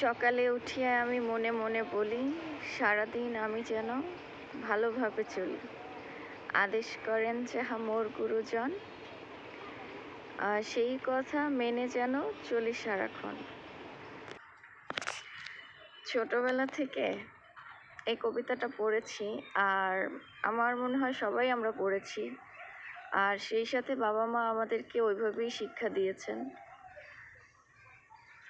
সকালে উঠিয়া আমি মনে মনে বলি, সারাদিন আমি যেন ভালোভাবে চলি। আদেশ করেন যাহা মোর গুরুজন সেই কথা মেনে যেন চলি সারাক্ষণ। ছোটবেলা থেকে এই কবিতাটা পড়েছি, আর আমার মনে হয় সবাই আমরা পড়েছি। আর সেই সাথে বাবা মা আমাদেরকে ওইভাবেই শিক্ষা দিয়েছেন।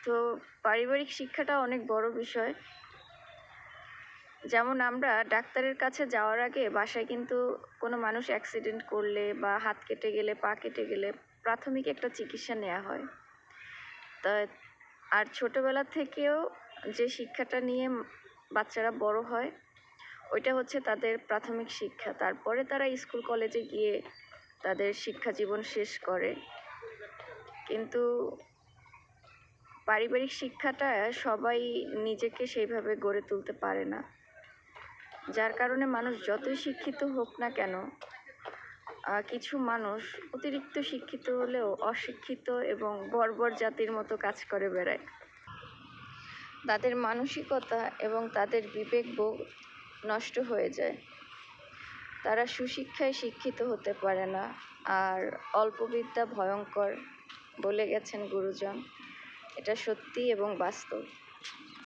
তো পারিবারিক শিক্ষাটা অনেক বড় বিষয়। যেমন আমরা ডাক্তারের কাছে যাওয়ার আগে বাসায় কিন্তু কোনো মানুষ অ্যাক্সিডেন্ট করলে বা হাত কেটে গেলে, পা কেটে গেলে প্রাথমিক একটা চিকিৎসা নেওয়া হয়। তা আর ছোটোবেলা থেকেও যে শিক্ষাটা নিয়ে বাচ্চারা বড় হয়, ওইটা হচ্ছে তাদের প্রাথমিক শিক্ষা। তারপরে তারা স্কুল, কলেজে গিয়ে তাদের শিক্ষা জীবন শেষ করে। কিন্তু পারিবারিক শিক্ষাটা সবাই নিজেকে সেইভাবে গড়ে তুলতে পারে না। যার কারণে মানুষ যতই শিক্ষিত হোক না কেন কিছু মানুষ অতিরিক্ত শিক্ষিত হলেও অশিক্ষিত এবং বর্বর জাতির মতো কাজ করে বেড়ায়। তাদের মানসিকতা এবং তাদের বিবেকবোধ নষ্ট হয়ে যায়। তারা সুশিক্ষায় শিক্ষিত হতে পারে না, আর অল্পবিদ্যা ভয়ঙ্কর বলে গেছেন গুরুজন। এটা সত্যি এবং বাস্তব।